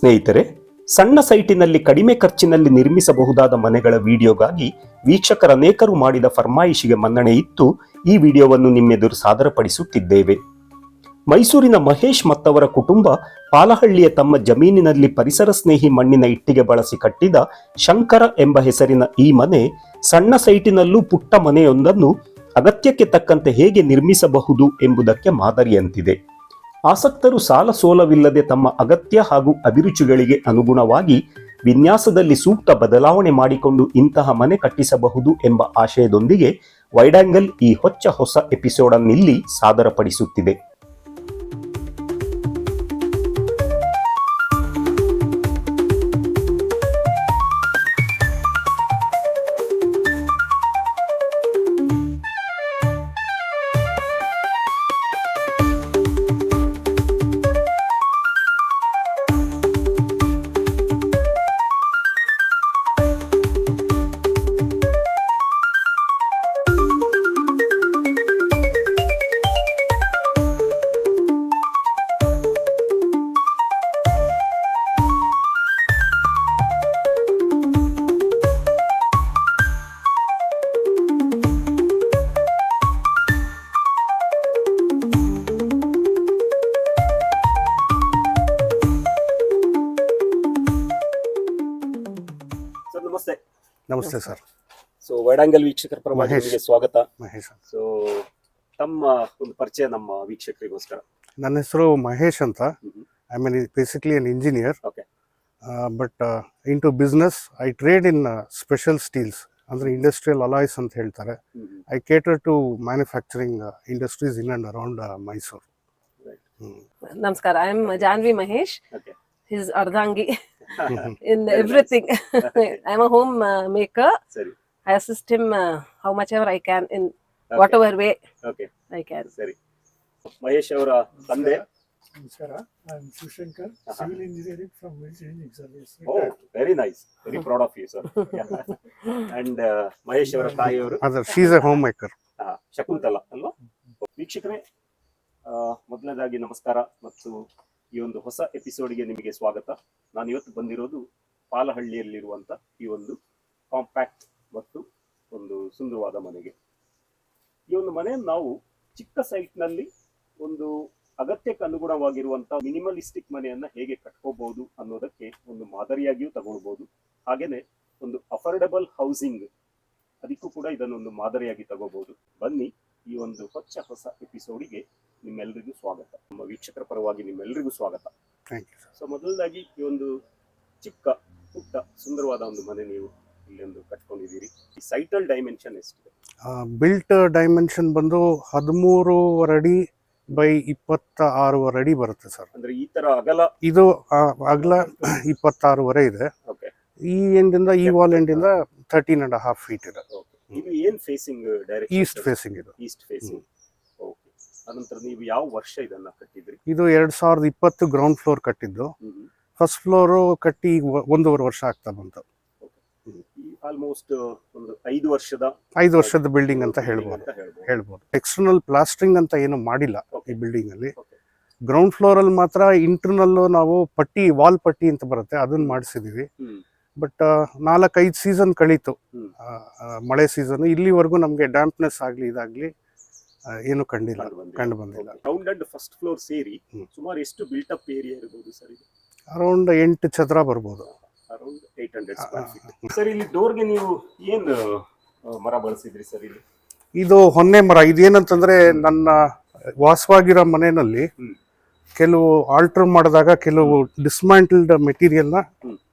ಸ್ನೇಹಿತರೆ, ಸಣ್ಣ ಸೈಟಿನಲ್ಲಿ ಕಡಿಮೆ ಖರ್ಚಿನಲ್ಲಿ ನಿರ್ಮಿಸಬಹುದಾದ ಮನೆಗಳ ವಿಡಿಯೋಗಾಗಿ ವೀಕ್ಷಕರ ಅನೇಕರು ಮಾಡಿದ ಫರ್ಮಾಯಿಶಿಗೆ ಮನ್ನಣೆ ಇತ್ತು. ಈ ವಿಡಿಯೋವನ್ನು ನಿಮ್ಮೆದುರು ಸಾದರಪಡಿಸುತ್ತಿದ್ದೇವೆ. ಮೈಸೂರಿನ ಮಹೇಶ್ ಮತ್ತವರ ಕುಟುಂಬ ಪಾಲಹಳ್ಳಿಯ ತಮ್ಮ ಜಮೀನಿನಲ್ಲಿ ಪರಿಸರ ಸ್ನೇಹಿ ಮಣ್ಣಿನ ಇಟ್ಟಿಗೆ ಬಳಸಿ ಕಟ್ಟಿದ ಶಂಕರ ಎಂಬ ಹೆಸರಿನ ಈ ಮನೆ ಸಣ್ಣ ಸೈಟಿನಲ್ಲೂ ಪುಟ್ಟ ಮನೆಯೊಂದನ್ನು ಅಗತ್ಯಕ್ಕೆ ತಕ್ಕಂತೆ ಹೇಗೆ ನಿರ್ಮಿಸಬಹುದು ಎಂಬುದಕ್ಕೆ ಮಾದರಿಯಂತಿದೆ. ಆಸಕ್ತರು ಸಾಲ ಸೋಲವಿಲ್ಲದೆ ತಮ್ಮ ಅಗತ್ಯ ಹಾಗೂ ಅಭಿರುಚಿಗಳಿಗೆ ಅನುಗುಣವಾಗಿ ವಿನ್ಯಾಸದಲ್ಲಿ ಸೂಕ್ತ ಬದಲಾವಣೆ ಮಾಡಿಕೊಂಡು ಇಂತಹ ಮನೆ ಕಟ್ಟಿಸಬಹುದು ಎಂಬ ಆಶಯದೊಂದಿಗೆ ವೈಡಾಂಗಲ್ ಈ ಹೊಚ್ಚ ಹೊಸ ಎಪಿಸೋಡನ್ನಿಲ್ಲಿ ಸಾದರಪಡಿಸುತ್ತಿದೆ. ನಮಸ್ತೆ ಸರ್. ಸೊ ವೈಡಾಂಗಲ್ ವೀಕ್ಷಕರ ಪರವಾಗಿ ಮಹೇಶ್. ನಿಮಗೆ ಸ್ವಾಗತ. ಮಹೇಶ್. ಸೊ ತಮ್ಮ ಒಂದು ಪರಿಚಯ ನಮ್ಮ ವೀಕ್ಷಕರಿಗೋಸ್ಕರ. ನನ್ನ ಹೆಸರು ಮಹೇಶ್ ಅಂತ. I mean basically an engineer Okay. But in to business I trade in special steels ಅಂದರೆ ಇಂಡಸ್ಟ್ರಿಯಲ್ ಅಲಾಯ್ಸ್ ಅಂತ ಹೇಳ್ತಾರೆ. I cater to manufacturing industries in and around Mysuru I am Janvi Mahesh Okay. His Ardhangi. in everything. I'm a home uh, maker. ಸರಿ. I assist him uh, how much ever I can in whatever way okay I can. ಸರಿ. ಮಹೇಶ್ ಅವರ ತಂದೆ? ನಮಸ್ಕಾರ. ನಾನು Shivashankar Uh-huh. Civil engineering from engineering service oh very nice very proud of you sir and Mahesh ಅವರ ತಾಯಿಯವರು other she's a home maker ಆ, ಶಕುಂತಲ ಅಲ್ವಾ? ವೀಕ್ಷಕರೇ ಆ, ಮೊದಲನೇದಾಗಿ ನಮಸ್ಕಾರ ಮತ್ತು ಈ ಒಂದು ಹೊಸ ಎಪಿಸೋಡ್ಗೆ ನಿಮಗೆ ಸ್ವಾಗತ. ನಾನು ಇವತ್ತು ಬಂದಿರೋದು ಪಾಲಹಳ್ಳಿಯಲ್ಲಿರುವಂತ ಈ ಒಂದು ಕಾಂಪ್ಯಾಕ್ಟ್ ಮತ್ತು ಒಂದು ಸುಂದರವಾದ ಮನೆಗೆ. ಈ ಒಂದು ಮನೆಯನ್ನು ನಾವು ಚಿಕ್ಕ ಸೈಟ್ನಲ್ಲಿ ಒಂದು ಅಗತ್ಯಕ್ಕೆ ಅನುಗುಣವಾಗಿರುವಂತಹ ಮಿನಿಮಲಿಸ್ಟಿಕ್ ಮನೆಯನ್ನ ಹೇಗೆ ಕಟ್ಕೋಬಹುದು ಅನ್ನೋದಕ್ಕೆ ಒಂದು ಮಾದರಿಯಾಗಿಯೂ ತಗೊಳ್ಬಹುದು ಹಾಗೇನೆ ಒಂದು ಅಫೋರ್ಡಬಲ್ ಹೌಸಿಂಗ್, ಅದಕ್ಕೂ ಕೂಡ ಇದನ್ನೊಂದು ಮಾದರಿಯಾಗಿ ತಗೋಬಹುದು ಬನ್ನಿ ಈ ಒಂದು ಹೊಚ್ಚ ಹೊಸ ಎಪಿಸೋಡಿಗೆ ನಿಮ್ಮೆಲ್ಲರಿಗೂ ಸ್ವಾಗತ. ನಮ್ಮ ವೀಕ್ಷಕರ ಪರವಾಗಿ ನಿಮ್ಮೆಲ್ಲರಿಗೂ ಸ್ವಾಗತ. ಥ್ಯಾಂಕ್ ಯು ಸೊ ಮೊದಲದಾಗಿ ಈ ಒಂದು ಚಿಕ್ಕ ಪುಟ್ಟ ಸುಂದರವಾದ ಒಂದು ಮನೆ ನೀವು ಇಲ್ಲಿ ಒಂದು ಕಟ್ಕೊಂಡಿದ್ದೀರಿ. ಈ ಸೈಟಲ್ ಡೈಮೆನ್ಷನ್ ಎಷ್ಟಿದೆ? ಬಿಲ್ಟ್ ಡೈಮೆನ್ಷನ್ ಬಂದು ಹದಿಮೂರುವರೆ ಅಡಿ ಬೈ ಇಪ್ಪತ್ತ ಆರೂವರೆ ಅಡಿ ಬರುತ್ತೆ ಸರ್ ಅಂದ್ರೆ ಈ ತರ ಅಗಲ? ಇದು ಆ, ಅಗಲ ಇಪ್ಪತ್ತಾರೂವರೆ ಇದೆ. ಓಕೆ ಈ ಎಂಡಿಂದ ಈ ವಾಲ್ ಎಂಡಿಂದ ತರ್ಟೀನ್ ಅಂಡ್ ಹಾಫ್ ಫೀಟ್ ಇದೆ. ಇದು ಏನ್ ಫೇಸಿಂಗ್ ಡೈರೆಕ್ಟ್ ಈಸ್ಟ್ ಫೇಸಿಂಗ್ ಇದು. ಈಸ್ಟ್ ಫೇಸಿಂಗ್ ಓಕೆ ಅನಂತರ ನೀವು ಯಾವ ವರ್ಷ ಇದನ್ನ ಕಟ್ಟಿದ್ರಿ? ಇದು ಎರಡ್ ಸಾವಿರದ ಇಪ್ಪತ್ತು ಗ್ರೌಂಡ್ ಫ್ಲೋರ್ ಕಟ್ಟಿದ್ದು. ಫಸ್ಟ್ ಫ್ಲೋರು ಕಟ್ಟಿ ಈಗ ಒಂದೂವರೆ ವರ್ಷ ಆಗ್ತಾ ಬಂತು. ಆಲ್ಮೋಸ್ಟ್ ಒಂದು ಐದು ವರ್ಷದ ಐದು ವರ್ಷದ ಬಿಲ್ಡಿಂಗ್ ಅಂತ ಹೇಳ್ಬೋದು. ಹೇಳ್ಬೋದು. ಎಕ್ಸ್ಟರ್ನಲ್ ಪ್ಲಾಸ್ಟ್ರಿಂಗ್ ಅಂತ ಏನು ಮಾಡಿಲ್ಲ ಈ. ಬಿಲ್ಡಿಂಗ್ ಅಲ್ಲಿ. ಗ್ರೌಂಡ್ ಫ್ಲೋರ್ ಅಲ್ಲಿ ಮಾತ್ರ ಇಂಟರ್ನಲ್ ನಾವು ಪಟ್ಟಿ ವಾಲ್ ಪಟ್ಟಿ ಅಂತ ಬರುತ್ತೆ. ಅದನ್ನ ಮಾಡಿಸಿದೀವಿ. ಬಟ್ ನಾಲ್ಕೈದು ಸೀಸನ್ ಕಳೀತು. ಮಳೆ ಸೀಸನ್. ಇಲ್ಲಿವರೆಗೂ ನಮಗೆ ಡ್ಯಾಂಪ್ನೆಸ್ ಆಗಲಿ ಇದಾಗಲಿ ಏನು ಕಂಡಿಲ್ಲ. ಕಂಡು ಬಂದಿಲ್ಲ. ಗ್ರೌಂಡ್ ಅಂಡ್ ಫಸ್ಟ್ ಫ್ಲೋರ್ ಸೇರಿ ಸುಮಾರು ಎಷ್ಟು ಬಿಲ್ಟ್ ಅಪ್ ಏರಿಯಾ ಇರಬಹುದು ಸರ್ ಇದು? ಅರೌಂಡ್ ಎಂಟು ಚದರ ಬರ್ಬೋದು. ಅರೌಂಡ್ ಏಟ್ ಹಂಡ್ರೆಡ್ ಸರ್ ಇಲ್ಲಿ ಡೋರ್ಗೆ ನೀವು ಏನು ಮರ ಬಳಸಿದ್ರಿ ಸರ್ ಇಲ್ಲಿ? ಇದು ಹೊನ್ನೆ ಮರ. ಇದೇನಂತಂದ್ರೆ ನನ್ನ ವಾಸವಾಗಿರೋ ಮನೆಯಲ್ಲಿ ಕೆಲವು ಆಲ್ಟರ್ ಮಾಡಿದಾಗ ಕೆಲವು dismantled ಮೆಟೀರಿಯಲ್ನ.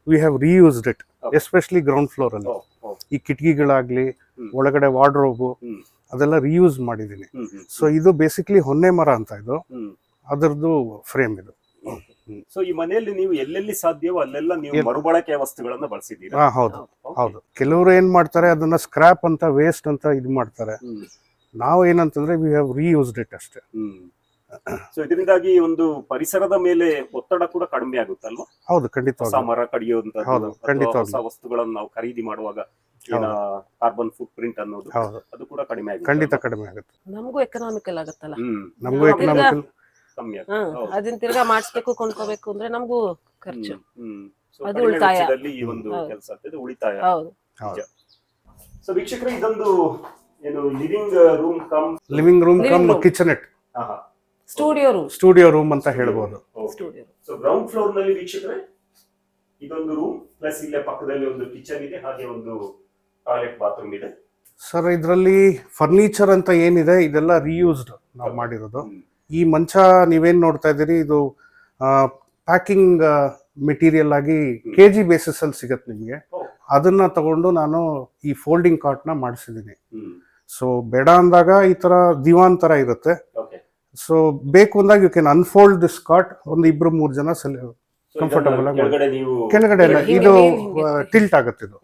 We have reused it. Especially ground floor ಅಲ್ಲಿ. ಓ, ಓ, ಈ ಕಿಟಕಿಗಳಾಗ್ಲಿ ಒಳಗಡೆ ವಾರ್ಡ್ರೋಬು ಅದೆಲ್ಲ ರೀಯೂಸ್ ಮಾಡಿದ್ದೀನಿ. ಸೊ ಇದು ಬೇಸಿಕ್ಲಿ ಹೊನ್ನೆ ಮರ ಅಂತ ಇದು. ಅದರದ್ದು ಫ್ರೇಮ್ ಇದು. ಸೊ ಈ ಮನೆಯಲ್ಲಿ ನೀವು ಎಲ್ಲೆಲ್ಲಿ ಸಾಧ್ಯವೋ ಅಲ್ಲೆಲ್ಲ ನೀವು ಮರುಬಳಕೆ ವಸ್ತುಗಳನ್ನ ಬಳಸಿದ್ದೀರಾ? ಹಾ ಹೌದು. ಹೌದು ಕೆಲವರು ಏನ್ ಮಾಡ್ತಾರೆ ಅದನ್ನ ಸ್ಕ್ರಾಪ್ ಅಂತ ವೇಸ್ಟ್ ಅಂತ ಇದು ಮಾಡ್ತಾರೆ. ನಾವು ಏನಂತಂದ್ರೆ ವಿ ಹ್ಯಾವ್ ರೀಯೂಸ್ಡ್ ಇಟ್ ಅಷ್ಟೇ. ಸೊ ಇದರಿಂದಾಗಿ ಒಂದು ಪರಿಸರದ ಮೇಲೆ ಒತ್ತಡ ಕೂಡ ಕಡಿಮೆ ಆಗುತ್ತಲ್ವಾ? ಹೌದು ಖಂಡಿತ ಮರ ಕಡಿಯುವಂತದ್ದು. ಹೊಸ ವಸ್ತುಗಳನ್ನು ನಾವು ಖರೀದಿ ಮಾಡುವಾಗ ಏನ ಕಾರ್ಬನ್ ಫುಟ್ ಪ್ರಿಂಟ್ ಅನ್ನೋದು ಅದು ಕೂಡ ಕಡಿಮೆ ಆಗುತ್ತೆ ಖಂಡಿತ ಕಡಿಮೆ ಆಗುತ್ತೆ. ನಮಗೂ ಎಕನಾಮಿಕಲ್ ಆಗುತ್ತಲ್ಲ? ಹ್ಮ್. ನಮಗೂ ಎಕನಾಮಿಕಲ್ ಕಮ್ಮಿ ಆಗುತ್ತೆ. ಅದನ್ನ ತಿರ್ಗಾ ಮಾಡಿಸ್ಬೇಕು ಕೊಂಡ್ಕೋಬೇಕು ಅಂದ್ರೆ ನಮಗೂ ಖರ್ಚು. ಸೊ ಅದು ಉಳಿತಾಯ. ಈ ಒಂದು ಕೆಲಸ ಆಗ್ತದೆ ಉಳಿತಾಯ. ಹೌದು. ಸೊ ವೀಕ್ಷಕರೇ ಇದೊಂದು ಏನು living room cum living room cum kitchenette kitchenette studio room studio room ಅಂತ ಹೇಳ್ಬೋದು. ಸ್ಟುಡಿಯೋ ಸೊ ಗ್ರೌಂಡ್ ಫ್ಲೋರ್ನಲ್ಲಿ ವೀಕ್ಷಕರೇ ಇದೊಂದು ರೂಮ್ ಪ್ಲಸ್ ಇಲ್ಲೇ ಪಕ್ಕದಲ್ಲಿ ಒಂದು ಕಿಚನ್ ಇದೆ ಹಾಗೆ ಒಂದು ಟಾಯ್ಲೆಟ್ ಬಾತ್ರೂಮ್ ಇದೆ. ಸರ್ ಇದರಲ್ಲಿ ಫರ್ನಿಚರ್ ಅಂತ ಏನಿದೆ ಇದೆಲ್ಲ ರೀಯೂಸ್ಡ್ ನಾವು ಮಾಡಿರೋದು. ಈ ಮಂಚ ನೀವೇನ್ ನೋಡ್ತಾ ಇದ್ದೀರಿ? ಇದು ಪ್ಯಾಕಿಂಗ್ ಮೆಟೀರಿಯಲ್ ಆಗಿ ಕೆ ಜಿ ಬೇಸಿಸ್ ಅಲ್ಲಿ ಸಿಗತ್ತೆ ನಿಮಗೆ. ಅದನ್ನ ತಗೊಂಡು ನಾನು ಈ ಫೋಲ್ಡಿಂಗ್ ಕಾರ್ಟ್ನ ಮಾಡಿಸಿದ್ದೀನಿ. ಸೊ ಬೇಡ ಅಂದಾಗ ಈ ತರ ದಿವಾನ್ ತರ ಇರುತ್ತೆ. ಓಕೆ ಸೊ ಬೇಕು ಅಂದಾಗ you can unfold this cot ಒಂದು ಇಬ್ರು ಮೂರು ಜನ ಸೆಲ್ ಕಂಫರ್ಟಬಲ್ ಆಗಿ ಕೆಳಗಡೆ ನೀವು ಕೆಳಗಡೆ ಎಲ್ಲ ಇದು ಟಿಲ್ಟ್ ಆಗುತ್ತೆ ಇದು.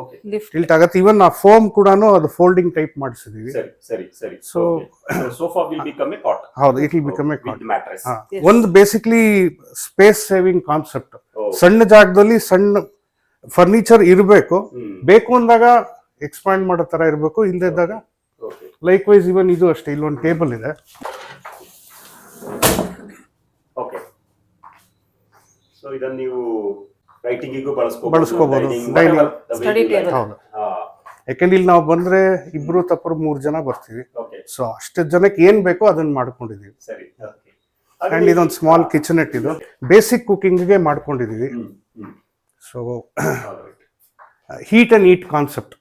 ಓಕೆ ಟಿಲ್ಟ್ ಆಗುತ್ತೆ. ಇವನ್ ಆ ಫೋಮ್ ಕೂಡ ಅದು ಫೋಲ್ಡಿಂಗ್ ಟೈಪ್ ಮಾಡಿಸಿದೀವಿ. ಸರಿ ಸರಿ ಸರಿ. So- sofa will become a cot ಹೌದು it will become a cot ಒಂದು ಬೇಸಿಕ್ಲಿ ಸ್ಪೇಸ್ ಸೇವಿಂಗ್ ಕಾನ್ಸೆಪ್ಟ್ ಸಣ್ಣ ಜಾಗದಲ್ಲಿ ಸಣ್ಣ ಫರ್ನಿಚರ್ ಇರಬೇಕು. ಬೇಕು ಅಂದಾಗ ಎಕ್ಸ್ಪಾಂಡ್ ಮಾಡೋ ತರ ಇರಬೇಕು. ಇಲ್ಲದಿದ್ದಾಗ ಇದ್ದಾಗ ಲೈಕ್ ವೈಸ್ ಇವನ್ ಇದು ಅಷ್ಟೇ ಇಲ್ಲೊಂದು ಟೇಬಲ್ ಇದೆ. ಸೊ ಇದನ್ನ ನೀವು ರೈಟಿಂಗಿಗೂ ಬಳಸ್ಕೋ ಬಳಸ್ಕೋಬಹುದು. ಹೌದು. ಯಾಕಂದ್ರೆ ಇಲ್ಲಿ ನಾವು ಬಂದ್ರೆ ಇಬ್ರು ತಪ್ಪರು ಮೂರು ಜನ ಬರ್ತೀವಿ. ಓಕೆ ಸೊ ಅಷ್ಟು ಜನಕ್ಕೆ ಏನ್ ಬೇಕೋ ಅದನ್ನ ಮಾಡ್ಕೊಂಡಿದೀವಿ ಸರಿ. ಓಕೆ ಅಂಡ್ ಇದೊಂದು ಸ್ಮಾಲ್ ಕಿಚನೆಟ್ ಇದು. ಬೇಸಿಕ್ ಕುಕಿಂಗ್ಗೆ ಮಾಡ್ಕೊಂಡಿದೀವಿ so. Heat and eat concept.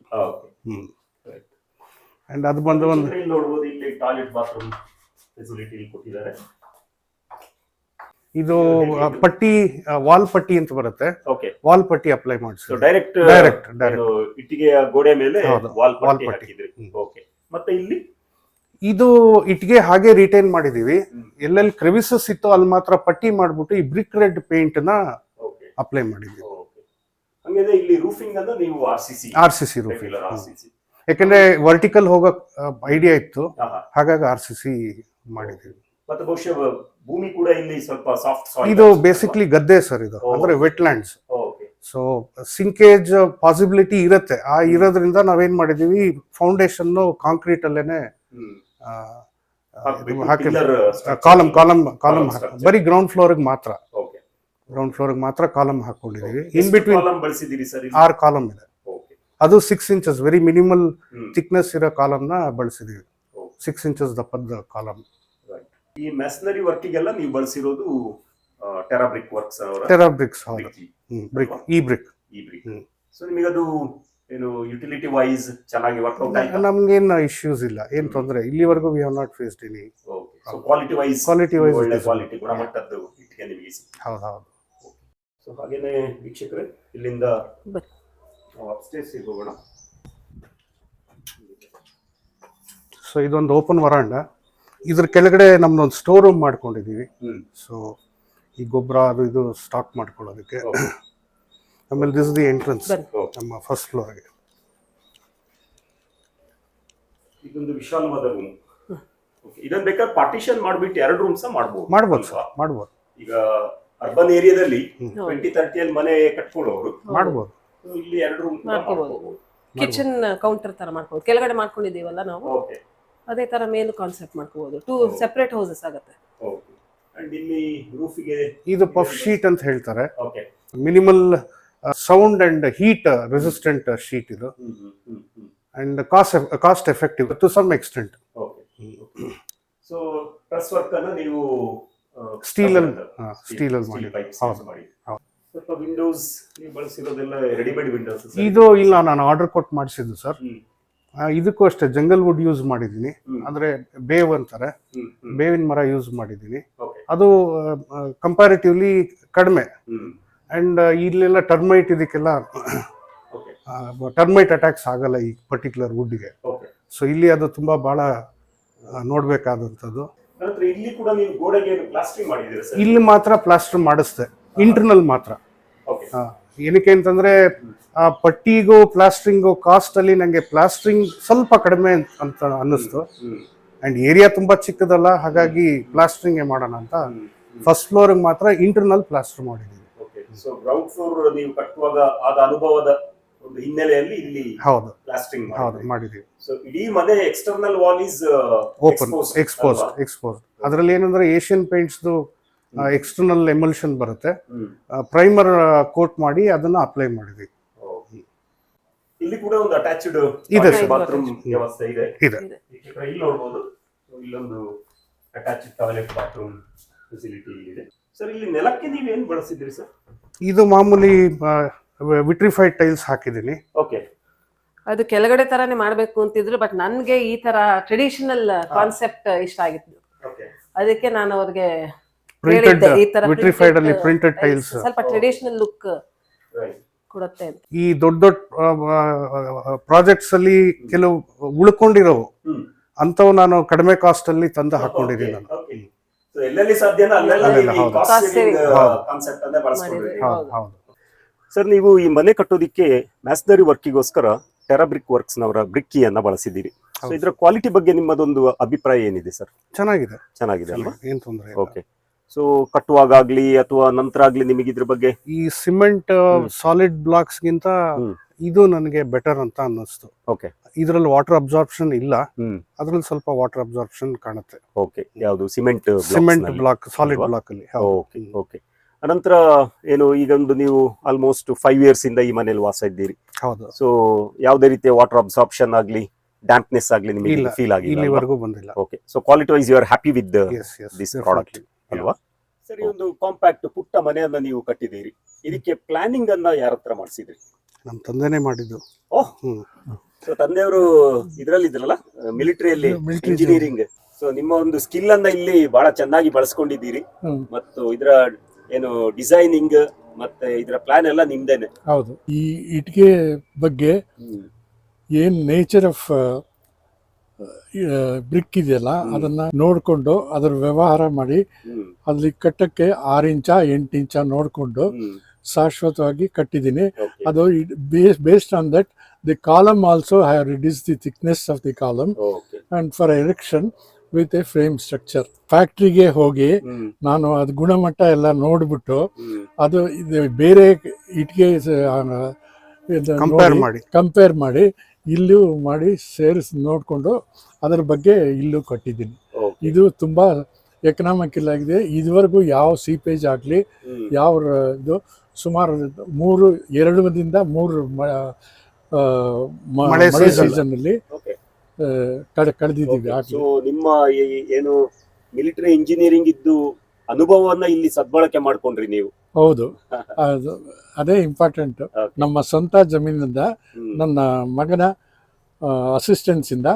And ಅದು ಬಂದು ಒಂದು ಇಲ್ಲಿ ನೋಡ್ಬೋದು ಇಲ್ಲಿ ಟಾಯ್ಲೆಟ್ ಬಾತ್ರೂಮ್ ಫೆಸಿಲಿಟಿ ಕೊಟ್ಟಿದ್ದಾರೆ. ಇದು ಪಟ್ಟಿ ವಾಲ್ ಪಟ್ಟಿ ಅಂತ ಬರುತ್ತೆ. ವಾಲ್ ಪಟ್ಟಿ ಅಪ್ಲೈ ಮಾಡಿಸಿ ಡೈರೆಕ್ಟ್ ಡೈರೆಕ್ಟ್ direct. ಇಟ್ಟಿಗೆಯ ಗೋಡೆ ಮೇಲೆ ವಾಲ್ ಪಟ್ಟಿ. ಓಕೆ ಮತ್ತೆ ಇಲ್ಲಿ? ಇದು ಇಟ್ಟಿಗೆ ಹಾಗೆ ರಿಟೈನ್ ಮಾಡಿದೀವಿ. ಎಲ್ಲೆಲ್ಲಿ ಕ್ರೆವಿಸಸ್ ಇತ್ತು ಅಲ್ಲಿ ಮಾತ್ರ ಪಟ್ಟಿ ಮಾಡ್ಬಿಟ್ಟು ಈ ಬ್ರಿಕ್ ರೆಡ್ ಪೇಂಟ್ನ ಅಪ್ಲೈ ಮಾಡಿದ್ವಿ. ಹಂಗಾದ್ರೆ ಇಲ್ಲಿ ರೂಫಿಂಗ್ ನೀವು R C C R C C roofing ಯಾಕಂದ್ರೆ ವರ್ಟಿಕಲ್ ಹೋಗೋ ಐಡಿಯಾ ಇತ್ತು. ಹಾಗಾಗಿ ಆರ್ ಸಿ ಸಿ ಮಾಡಿದೀವಿ. ಮತ್ತೆ ಬಹುಶಃ ಭೂಮಿ ಕೂಡ ಇಲ್ಲಿ ಸ್ವಲ್ಪ ಸಾಫ್ಟ್ ಇದು ಬೇಸಿಕ್ಲಿ ಗದ್ದೆ ಸರ್ ಇದು. ಅಂದ್ರೆ ವೆಟ್ಲ್ಯಾಂಡ್ಸ್ ಸೊ ಸಿಂಕೇಜ್ ಪಾಸಿಬಿಲಿಟಿ ಇರುತ್ತೆ. ಆ ಇರೋದ್ರಿಂದ ನಾವೇನ್ ಮಾಡಿದೀವಿ ಫೌಂಡೇಶನ್ ಕಾಂಕ್ರೀಟ್ ಅಲ್ಲೇನೆ. Column column column. ಬರೀ ಗ್ರೌಂಡ್ ಫ್ಲೋರ್ ಮಾತ್ರ. ಗ್ರೌಂಡ್ ಫ್ಲೋರ್ ಮಾತ್ರ ಕಾಲಮ್ ಹಾಕೊಂಡಿದೀವಿ. ಇನ್ ಬಿಟ್ವೀನ್ ಆರ್ ಕಾಲಮ್ ಇದೆ. ಅದು six inches very minimal thickness ಇರೋ ಕಾಲಮ್ನ ಬಳಸಿದೀವಿ. ಸಿಕ್ಸ್ ಇಂಚಸ್ ದಪ್ಪದ ಕಾಲಮ್. ಈ ಮೆಸ್ನರಿ ವರ್ಕಿಗೆಲ್ಲ ನೀವು ಬಳಸಿರೋದು ಟೆರಾಬ್ರಿಕ್ ವರ್ಕ್ಸ್ ಅವರ ಟೆರಾಬ್ರಿಕ್ಸ್ ಹೌದು. ಬ್ರಿಕ್ ಈ ಬ್ರಿಕ್ ಈ ಬ್ರಿಕ್ ಸೊ ಸೊ ಅದು ಏನು ಯುಟಿಲಿಟಿ ವೈಸ್ ಚೆನ್ನಾಗಿ ವರ್ಕೌಟ್ ಆಯ್ತು? ನಮ್ಗೇನ್ ಇಶ್ಯೂಸ್ ಇಲ್ಲ ಏನು ತೊಂದರೆ ಇಲ್ಲಿವರೆಗೂ we have not faced any okay so quality wise quality wise ಒಳ್ಳೆ ಕ್ವಾಲಿಟಿ ಗುಣಮಟ್ಟದ್ದು ಇಟ್ಟಿಗೆ ನಿಮಗೆ ಹೌದು ಹೌದು ಸೊ ಹಾಗೇನೆ ವೀಕ್ಷಕರೇ ಇಲ್ಲಿಂದ ಬರ್ರಿ. ನಾವು ಅಪ್ಸ್ಟೇರ್ಸ್ ಹೋಗೋಣ. ಸೊ ಇದೊಂದು ಓಪನ್ ವರಾಂಡ ಇದ್ರ ಕೆಳಗಡೆ ನಮ್ದೊಂದು ಸ್ಟೋರ್ ರೂಮ್ ಮಾಡ್ಕೊಂಡಿದ್ದೀವಿ. ಸೊ ಈ ಗೊಬ್ಬರ ಅದು ಇದು ಸ್ಟಾಕ್ ಮಾಡ್ಕೊಳ್ಳೋದಕ್ಕೆ. ಆಮೇಲೆ ದಿಸ್ ದಿ ಎಂಟ್ರೆನ್ಸ್ ನಮ್ಮ ಫಸ್ಟ್ ಫ್ಲೋರ್ಗೆ ಇದೊಂದು ವಿಶಾಲವಾದ ರೂಮ್ ಇದನ್ನ ಬೇಕಾದ್ರೆ ಪಾರ್ಟಿಷನ್ ಮಾಡ್ಬಿಟ್ಟು ಎರಡು ರೂಮ್ಸ್ ಮಾಡ್ಬೋದು. ಮಾಡ್ಬೋದು? ಸರ್ ಮಾಡ್ಬೋದು. ಈಗ ಅರ್ಬನ್ ಏರಿಯಾದಲ್ಲಿ. ಟ್ವೆಂಟಿ ತರ್ಟಿಯಲ್ಲಿ ಮನೆ ಕಟ್ಕೊಳ್ಳೋರು. ಮಾಡ್ಬೋದು. ಇಲ್ಲಿ ಎರಡು ರೂಮ್ ಮಾಡ್ಕೊಬೋದು. ಕಿಚನ್ ಕೌಂಟರ್ ತರ ಮಾಡ್ಕೋಬಹುದು ಕೆಳಗಡೆ ಮಾಡ್ಕೊಂಡಿದೀವಲ್ಲ ನಾವು? ಓಕೆ ಅದೇ ತರ ಮೇಲ್ ಕಾನ್ಸೆಪ್ಟ್ ಮಾಡ್ಕೋಬಹುದು ಟೂ ಸೆಪರೇಟ್ ಹೌಸಸ್ ಆಗುತ್ತೆ. ಓಕೆ ಅಂಡ್ ಇಲ್ಲಿ ರೂಫಿಗೆ ಇದು ಪಫ್ ಶೀಟ್ ಅಂತ ಹೇಳ್ತಾರೆ. Okay minimal sound and heat resistant sheet ಇದು. And cost cost effective to some extent okay so press work ಅನ್ನ ನೀವು ಸ್ಟೀಲ್ ಅಲ್ಲಿ, ಸ್ಟೀಲ್ ಅಲ್ಲಿ ಮಾಡಿ. ಹೌದು. ಸ್ವಲ್ಪ ವಿಂಡೋಸ್ ನೀವು ಬಳಸಿರೋದೆಲ್ಲ ರೆಡಿಮೇಡ್ ವಿಂಡೋಸ್ ಇದು ಇಲ್ಲ ನಾನು ಆರ್ಡರ್ ಕೊಟ್ಟು ಮಾಡಿಸಿದ್ದು ಸರ್. ಇದಕ್ಕೂ ಅಷ್ಟೇ ಜಂಗಲ್ ವುಡ್ ಯೂಸ್ ಮಾಡಿದ್ದೀನಿ. ಅಂದ್ರೆ ಬೇವ್ ಅಂತಾರೆ. ಬೇವಿನ ಮರ ಯೂಸ್ ಮಾಡಿದ್ದೀನಿ. ಅದು ಕಂಪ್ಯಾರಿಟಿವ್ಲಿ ಕಡಿಮೆ. ಅಂಡ್ ಇಲ್ಲೆಲ್ಲ ಟರ್ಮೈಟ್ ಇದಕ್ಕೆಲ್ಲ ಟರ್ಮೈಟ್ ಅಟ್ಯಾಕ್ಸ್ ಆಗಲ್ಲ ಈ ಪರ್ಟಿಕ್ಯುಲರ್ ವುಡ್ಗೆ ಸೊ ಇಲ್ಲಿ ಅದು ತುಂಬಾ ಬಹಳ ನೋಡ್ಬೇಕಾದಂಥದ್ದು. ಇಲ್ಲಿ ಕೂಡ ನೀವು ಗೋಡೆಗೆ ಪ್ಲಾಸ್ಟಿಂಗ್ ಮಾಡಿದ್ದೀರಾ ಸರ್? ಇಲ್ಲಿ ಮಾತ್ರ ಪ್ಲಾಸ್ಟರ್ ಮಾಡಿಸ್ದೆ. ಇಂಟರ್ನಲ್ ಮಾತ್ರ. ಏನಕ್ಕೆ ಅಂತಂದ್ರೆ ಆ ಪಟ್ಟಿಗೂ ಪ್ಲಾಸ್ಟ್ರಿಂಗು ಕಾಸ್ಟ್ ಅಲ್ಲಿ ನಂಗೆ ಪ್ಲಾಸ್ಟ್ರಿಂಗ್ ಸ್ವಲ್ಪ ಕಡಿಮೆ ಅಂತ ಅನ್ನಿಸ್ತು. ಅಂಡ್ ಏರಿಯಾ ತುಂಬಾ ಚಿಕ್ಕದಲ್ಲ ಹಾಗಾಗಿ ಪ್ಲಾಸ್ಟ್ರಿಂಗೇ ಮಾಡೋಣ ಅಂತ ಫಸ್ಟ್ ಫ್ಲೋರ್ ಮಾತ್ರ ಇಂಟರ್ನಲ್ ಪ್ಲಾಸ್ಟರ್ ಮಾಡಿದ್ದೀವಿ ಸೊ ಗ್ರೌಂಡ್ ಫ್ಲೋರ್ ನೀವು ಕಟ್ಟುವಾಗ ಆದ ಅನುಭವದ ಒಂದು ಹಿನ್ನೆಲೆಯಲ್ಲಿ ಇಲ್ಲಿ ಹೌದು. ಪ್ಲಾಸ್ಟಿಂಗ್ ಹೌದು ಮಾಡಿದೀವಿ ಸೊ ಇಡೀ ಮನೆ external wall is open expose expose ಅದರಲ್ಲಿ ಏನಂದ್ರೆ ಏಷ್ಯನ್ ಪೇಂಟ್ಸ್ದು ಎಕ್ಸ್ಟರ್ನಲ್ ಎಮಲ್ಷನ್ ಬರುತ್ತೆ. ಪ್ರೈಮರ್ ಕೋಟ್ ಮಾಡಿ ಅದನ್ನ ಅಪ್ಲೈ ಮಾಡಿದ್ವಿ. ಇಲ್ಲಿ ಕೂಡ ಒಂದು ಅಟ್ಯಾಚ್ಡ್ ಇದೆ. ಬಾತ್ರೂಮ್ ವ್ಯವಸ್ಥೆ ಇದೆ. ಇದೆ. ಇಲ್ಲಿ ನೋಡಬಹುದು ಇಲ್ಲೊಂದು ಅಟ್ಯಾಚ್ಡ್ ಟಾಯ್ಲೆಟ್ ಬಾತ್ರೂಮ್ ಫೆಸಿಲಿಟಿ ಇದೆ. ಸರ್ ಇಲ್ಲಿ ನೆಲಕ್ಕೆ ನೀವು ಏನು ಬಳಸಿದ್ರಿ ಸರ್? ಇದು ಮಾಮೂಲಿ ವಿಟ್ರಿಫೈಡ್ ಟೈಲ್ಸ್ ಹಾಕಿದ್ದೀನಿ. ಓಕೆ. ಅದು ಕೆಳಗಡೆ ತರನೇ ಮಾಡಬೇಕು ಅಂತಿದ್ರು ಬಟ್ ನನಗೆ ಈ ತರ ಟ್ರೆಡಿಷನಲ್ ಕಾನ್ಸೆಪ್ಟ್ ಇಷ್ಟ ಆಗಿತ್ತು. ಓಕೆ. ಅದಕ್ಕೆ ನಾನು ಅವ್ರಿಗೆ ಪ್ರಿಂಟೆಡ್ ವಿಟ್ರಿಫೈಡ್ ಅಲ್ಲಿ ಪ್ರಿಂಟೆಡ್ tiles. ಟೈಲ್ಸ್ ಸ್ವಲ್ಪ ಟ್ರೆಡಿಷನಲ್ ಲುಕ್ ರೈಟ್ ಕೊಡುತ್ತೆ ಅಂತ. ಈ ದೊಡ್ಡ ದೊಡ್ಡ ಪ್ರಾಜೆಕ್ಟ್ಸ್ ಅಲ್ಲಿ ಕೆಲವು ಉಳ್ಕೊಂಡಿರೋವು. ಅಂತವು ನಾನು ಕಡಿಮೆ ಕಾಸ್ಟ್ ಅಲ್ಲಿ ತಂದು ಹಾಕೊಂಡಿದ್ದೀನಿ ನಾನು. ಸರ್ ನೀವು ಈ ಮನೆ ಕಟ್ಟೋದಿಕ್ಕೆ ಮ್ಯಾಸ್ನರಿ ವರ್ಕಿಗೋಸ್ಕರ ಟೆರಾಬ್ರಿಕ್ ವರ್ಕ್ಸ್ ನವರ ಬ್ರಿಕ್ಕಿಯನ್ನ ಬಳಸಿದ್ದೀರಿ ಸೊ ಇದರ ಕ್ವಾಲಿಟಿ ಬಗ್ಗೆ ನಿಮ್ಮದೊಂದು ಅಭಿಪ್ರಾಯ ಏನಿದೆ ಸರ್ ಚೆನ್ನಾಗಿದೆ. ಚೆನ್ನಾಗಿದೆ ಅಲ್ವಾ? ಏನ್ ತೊಂದರೆ ಓಕೆ ಸೊ ಕಟ್ಟುವಾಗ ಅಥವಾ ನಂತರ ಆಗ್ಲಿ ನಿಮಗೆ ಇದ್ರ ಬಗ್ಗೆ? ಈ ಸಿಮೆಂಟ್. ಸಾಲಿಡ್ ಬ್ಲಾಕ್ಸ್ ಗಿಂತ ಇದು ನನಗೆ ಬೆಟರ್ ಅಂತ ಅನ್ನಿಸ್ತು. ಓಕೆ ಇದರಲ್ಲಿ ವಾಟರ್ ಅಬ್ಸಾರ್ಪ್ಷನ್ ಇಲ್ಲ. ಅದ್ರಲ್ಲಿ ಸ್ವಲ್ಪ ವಾಟರ್ ಅಬ್ಸಾರ್ಪ್ಷನ್ ಕಾಣುತ್ತೆ. ಓಕೆ ಯಾವುದು? Cement cement block solid? Block ಅಲ್ಲಿ. ಓಕೆ ಓಕೆ ಅನಂತರ ಏನು ಈಗ ಒಂದು ನೀವು ಆಲ್ಮೋಸ್ಟ್ ಫೈವ್ ಇಯರ್ಸ್ ಇಂದ ಈ ಮನೇಲಿ ವಾಸ ಇದ್ದೀರಿ. ಹೌದು. ಸೊ ಯಾವುದೇ ರೀತಿಯ ವಾಟರ್ ಅಬ್ಸಾರ್ಪ್ಷನ್ ಆಗಲಿ ಡ್ಯಾಂಪ್ನೆಸ್ ಆಗಲಿ ನಿಮಗೆ ಫೀಲ್ ಆಗಿಲ್ಲ ಇಲ್ಲಿವರೆಗೂ ಬಂದಿಲ್ಲ. Okay so quality wise you are happy with this product. ಅಲ್ವಾ? ಸರಿ ಒಂದು ಕಾಂಪ್ಯಾಕ್ಟ್ ಪುಟ್ಟ ಮನೆಯನ್ನ ನೀವು ಕಟ್ಟಿದ್ದೀರಿ. ಇದಕ್ಕೆ ಪ್ಲಾನಿಂಗ್ ಅನ್ನ ಯಾರ ಹತ್ರ ಮಾಡಿಸಿದ್ರಿ? ನಮ್ಮ ತಂದೆನೇ ಮಾಡಿದ್ದು. ಓಹ್. ಸೊ ತಂದೆಯವರು ಇದ್ರಲ್ಲಿ ಇದ್ರಲ್ಲ ಮಿಲಿಟರಿಯಲ್ಲಿ ಇಂಜಿನಿಯರಿಂಗ್ ಸೊ ನಿಮ್ಮ ಒಂದು ಸ್ಕಿಲ್ ಅನ್ನ ಇಲ್ಲಿ ಬಹಳ ಚೆನ್ನಾಗಿ ಬಳಸ್ಕೊಂಡಿದ್ದೀರಿ. ಮತ್ತು ಇದರ ಏನು ಡಿಸೈನಿಂಗ್ ಮತ್ತೆ ಇದರ ಪ್ಲಾನ್ ಎಲ್ಲ ನಿಮ್ದೇನೆ. ಹೌದು. ಈ ಇಟ್ಗೆ ಬಗ್ಗೆ ಏನ್ ನೇಚರ್ ಆಫ್ ಬ್ರಿಕ್ ಇದೆಯಲ್ಲ ಅದನ್ನ ನೋಡ್ಕೊಂಡು ಅದ್ರ ವ್ಯವಹಾರ ಮಾಡಿ ಅಲ್ಲಿ ಕಟ್ಟಕ್ಕೆ ಆರು ಇಂಚ ಎಂಟು ಇಂಚ ನೋಡ್ಕೊಂಡು ಶಾಶ್ವತವಾಗಿ ಕಟ್ಟಿದ್ದೀನಿ. ಅದು based on that the column also have reduce the thickness of the column. And for erection with a frame structure ಫ್ಯಾಕ್ಟ್ರಿಗೆ ಹೋಗಿ ನಾನು ಅದು ಗುಣಮಟ್ಟ ಎಲ್ಲ ನೋಡ್ಬಿಟ್ಟು ಅದು ಇದು ಬೇರೆ ಇಟ್ಗೆ ಕಂಪೇರ್ ಮಾಡಿ. ಕಂಪೇರ್ ಮಾಡಿ ಇಲ್ಲೂ ಮಾಡಿ ಸೇರಿಸಿ ನೋಡಿಕೊಂಡು ಅದರ ಬಗ್ಗೆ ಇಲ್ಲೂ ಕಟ್ಟಿದ್ದೀನಿ. ಇದು ತುಂಬ ಎಕನಾಮಿಕಲ್ ಆಗಿದೆ ಇದುವರೆಗೂ ಯಾವ ಸೀಪೇಜ್ ಆಗಲಿ ಯಾವ ಇದು ಸುಮಾರು ಮೂರು ಎರಡರಿಂದ ಮೂರು ಮಳೆ ಸೀಸನ್ ಅಲ್ಲಿ ಸೀಸನ್ನಲ್ಲಿ ಕಳೆದಿದ್ದೀವಿ ನಿಮ್ಮ ಏನು ಮಿಲಿಟರಿ ಇಂಜಿನಿಯರಿಂಗ್ ಇದ್ದು ಅನುಭವವನ್ನ ಇಲ್ಲಿ ಸದ್ಬಳಕೆ ಮಾಡ್ಕೊಂಡ್ರಿ ನೀವು? ಹೌದು. ಅದು ಅದೇ ಇಂಪಾರ್ಟೆಂಟ್ ನಮ್ಮ ಸ್ವಂತ ಜಮೀನಿಂದ ನನ್ನ ಮಗನ ಅಸಿಸ್ಟೆನ್ಸ್ ಇಂದ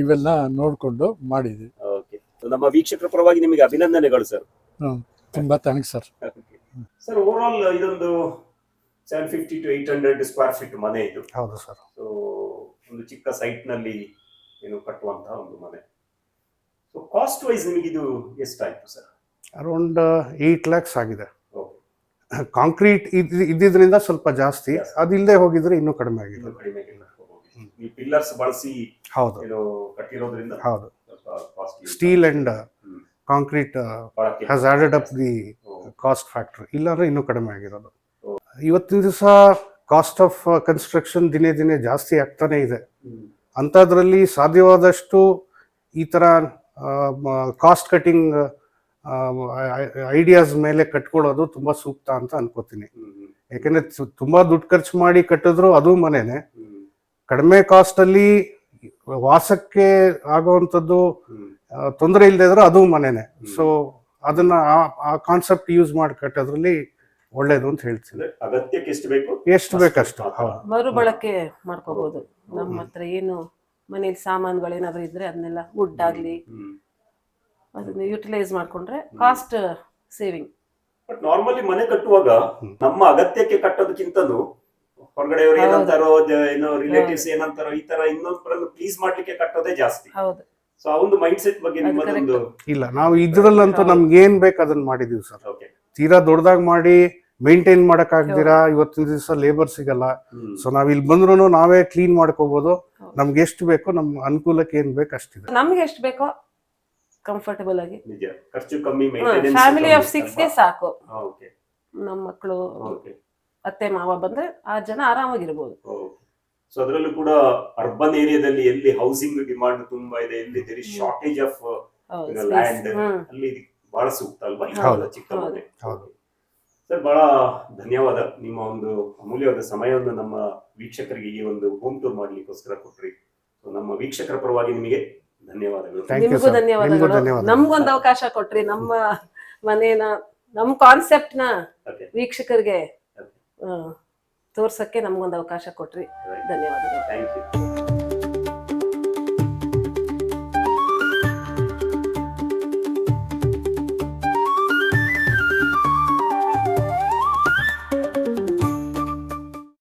ಇವೆಲ್ಲ ನೋಡಿಕೊಂಡು ಮಾಡಿದ್ವಿ. ಓಕೆ ನಮ್ಮ ವೀಕ್ಷಕರ ಪರವಾಗಿ ನಿಮಗೆ ಅಭಿನಂದನೆಗಳು ಸರ್ ಹ್ಮ್. ತುಂಬಾ ಥ್ಯಾಂಕ್ಸ್ ಸರ್ ಸರ್ ಓವರ್ಆಲ್ ಇದೊಂದು seven fifty to eight hundred square feet ಮನೆ ಇದು. ಹೌದು ಸರ್ ಸೊ ಒಂದು ಚಿಕ್ಕ ಸೈಟ್ನಲ್ಲಿ ಏನು ಕಟ್ಟುವಂತಹ ಒಂದು ಮನೆ. ಸೊ ಕಾಸ್ಟ್ ವೈಸ್ ನಿಮಗೆ ಇದು ಎಷ್ಟಾಯ್ತು ಸರ್ ಅರೌಂಡ್ ಏಟ್ ಲ್ಯಾಕ್ಸ್ ಆಗಿದೆ. ಕಾಂಕ್ರೀಟ್ ಇದ್ದಿದ್ರಿಂದ ಸ್ವಲ್ಪ ಜಾಸ್ತಿ ಅದಿಲ್ಲದೆ ಹೋಗಿದ್ರೆ ಇನ್ನೂ ಕಡಿಮೆ ಆಗಿದೆ ಪಿಲ್ಲರ್ಸ್ ಬಳಸಿ ಹೌದು. ಕಟ್ಟಿರೋದ್ರಿಂದ ಹೌದು. Steel and concrete has added up the cost factor ಇಲ್ಲಾಂದ್ರೆ ಇನ್ನೂ ಕಡಿಮೆ ಆಗಿರೋದು. ಇವತ್ತಿನ ದಿವಸ ಕಾಸ್ಟ್ ಆಫ್ ಕನ್ಸ್ಟ್ರಕ್ಷನ್ ದಿನೇ ದಿನೇ ಜಾಸ್ತಿ ಆಗ್ತಾನೆ ಇದೆ. ಅಂಥದ್ರಲ್ಲಿ ಸಾಧ್ಯವಾದಷ್ಟು ಈ ಥರ ಕಾಸ್ಟ್ ಕಟಿಂಗ್ ಐಡಿಯಾಸ್ ಮೇಲೆ ಕಟ್ಕೊಳ್ಳೋದು ತುಂಬಾ ಸೂಕ್ತ ಅಂತ ಅನ್ಕೋತೀನಿ. ಯಾಕಂದ್ರೆ ತುಂಬಾ ದುಡ್ಡು ಖರ್ಚು ಮಾಡಿ ಕಟ್ಟಿದ್ರು ಅದು ಮನೆನೆ. ಕಡಿಮೆ ಕಾಸ್ಟ್ ಅಲ್ಲಿ ವಾಸಕ್ಕೆ ಆಗುವಂತದ್ದು ತೊಂದರೆ ಇಲ್ಲದೆ ಇದ್ರೆ ಅದು ಮನೆನೆ. ಸೊ ಅದನ್ನ ಆ- ಆ ಕಾನ್ಸೆಪ್ಟ್ ಯೂಸ್ ಮಾಡಿ ಕಟ್ಟೋದ್ರಲ್ಲಿ ಒಳ್ಳೇದು ಅಂತ ಹೇಳ್ತೀನಿ. ಅಗತ್ಯಕ್ಕೆ ಎಷ್ಟು ಬೇಕು? ಎಷ್ಟು ಬೇಕಷ್ಟು ಅಷ್ಟು ಮರುಬಳಕೆ ಮಾಡ್ಕೋಬಹುದು ನಮ್ಮ ಹತ್ರ ಏನು ಮನೇಲಿ ಸಾಮಾನುಗಳೇನಾದ್ರೂ ಇದ್ರೆ ಅದನ್ನೆಲ್ಲ ವುಡ್ ಆಗ್ಲಿ. ಅದನ್ನ ಯುಟಿಲೈಸ್ ಮಾಡ್ಕೊಂಡ್ರೆ ಕಾಸ್ಟ್ ಸೇವಿಂಗ್ ಬಟ್ ನಾರ್ಮಲಿ ಮನೆ ಕಟ್ಟುವಾಗ ನಮ್ಮ ಅಗತ್ಯಕ್ಕೆ ಕಟ್ಟೋದಕ್ಕಿಂತಲೂ ಹೊರಗಡೆಯವರು. ಏನಂತಾರೋ ಏನೋ ರಿಲೇಟಿವ್ಸ್ ಏನಂತಾರೋ ಈ ತರ ಇನ್ನೊಬ್ಬರನ್ನು ಪ್ಲೀಸ್ ಮಾಡ್ಲಿಕ್ಕೆ ಕಟ್ಟೋದೇ ಜಾಸ್ತಿ. ಹೌದು. ಸೊ ಆ ಒಂದು ಮೈಂಡ್ ಸೆಟ್ ಬಗ್ಗೆ ನಿಮ್ಮದೊಂದು ಇಲ್ಲ ನಾವು ಇದ್ರಲ್ಲಂತೂ. ನಮ್ಗೆ ಏನ್ ಬೇಕು ಅದನ್ನ ಮಾಡಿದೀವಿ ಸರ್. ಓಕೆ ತೀರಾ ದೊಡ್ಡದಾಗಿ ಮಾಡಿ ಮೇಂಟೈನ್ ಮಾಡಕ್ ಆಗ್ದಿರಾ ಇವತ್ತಿನ ದಿವಸ ಲೇಬರ್ ಸಿಗಲ್ಲ. ಸೊ ನಾವ್ ಇಲ್ಲಿ ಬಂದ್ರು ನಾವೇ ಕ್ಲೀನ್ ಮಾಡ್ಕೋಬಹುದು ಹೌದು. ನಮ್ಗೆ ಎಷ್ಟು ಬೇಕೋ ನಮ್ ಅನುಕೂಲಕ್ಕೆ ಏನ್ ಬೇಕು ಅಷ್ಟಿದೆ. ನಮ್ಗೆ ಎಷ್ಟು ಬೇಕೋ ಕಂಫರ್ಟಬಲ್ ಆಗಿ. ನಿಜ. ಖರ್ಚು ಕಮ್ಮಿ ಫ್ಯಾಮಿಲಿ ಆಫ್ ಸಿಕ್ಸ್ಗೆ ಸಾಕು. ಹಾ, ನಮ್ಮ ಮಕ್ಕಳು ಅತ್ತೆ ಮಾವ ಬಂದ್ರೆ ಆ ಜನ ಆರಾಮಾಗಿರ್ಬೋದು. ಸೊ So ಅದರಲ್ಲೂ ಕೂಡ ಅರ್ಬನ್ ಏರಿಯಾದಲ್ಲಿ ಎಲ್ಲಿ ಹೌಸಿಂಗ್ ಡಿಮಾಂಡ್ ತುಂಬಾ ಇದೆ ಎಲ್ಲಿ there is shortage of land ಅಲ್ಲಿ ಬಹಳ ಸೂಕ್ತ ಅಲ್ವಾ? ಚಿಕ್ಕ ಮನೆ. ಹೌದು. ಸರ್ ಬಹಳ ಧನ್ಯವಾದ ನಿಮ್ಮ ಒಂದು ಅಮೂಲ್ಯವಾದ ಸಮಯವನ್ನು ನಮ್ಮ ವೀಕ್ಷಕರಿಗೆ ಈ ಒಂದು ಹೋಮ್ ಟೂರ್ ಮಾಡ್ಲಿಕ್ಕೋಸ್ಕರ ಕೊಟ್ರಿ. So ನಮ್ಮ ವೀಕ್ಷಕರ ಪರವಾಗಿ ನಿಮಗೆ ಧನ್ಯವಾದಗಳು. ನಿಮಗೂ ಧನ್ಯವಾದಗಳು. ನಮ್ಗೊಂದು ಅವಕಾಶ ಕೊಟ್ರಿ ನಮ್ಮ ಮನೇನ ನಮ್ಮ ಕಾನ್ಸೆಪ್ಟ್ನ ವೀಕ್ಷಕರಿಗೆ ತೋರ್ಸಕ್ಕೆ ನಮ್ಗೊಂದು ಅವಕಾಶ ಕೊಟ್ರಿ. ಧನ್ಯವಾದಗಳು.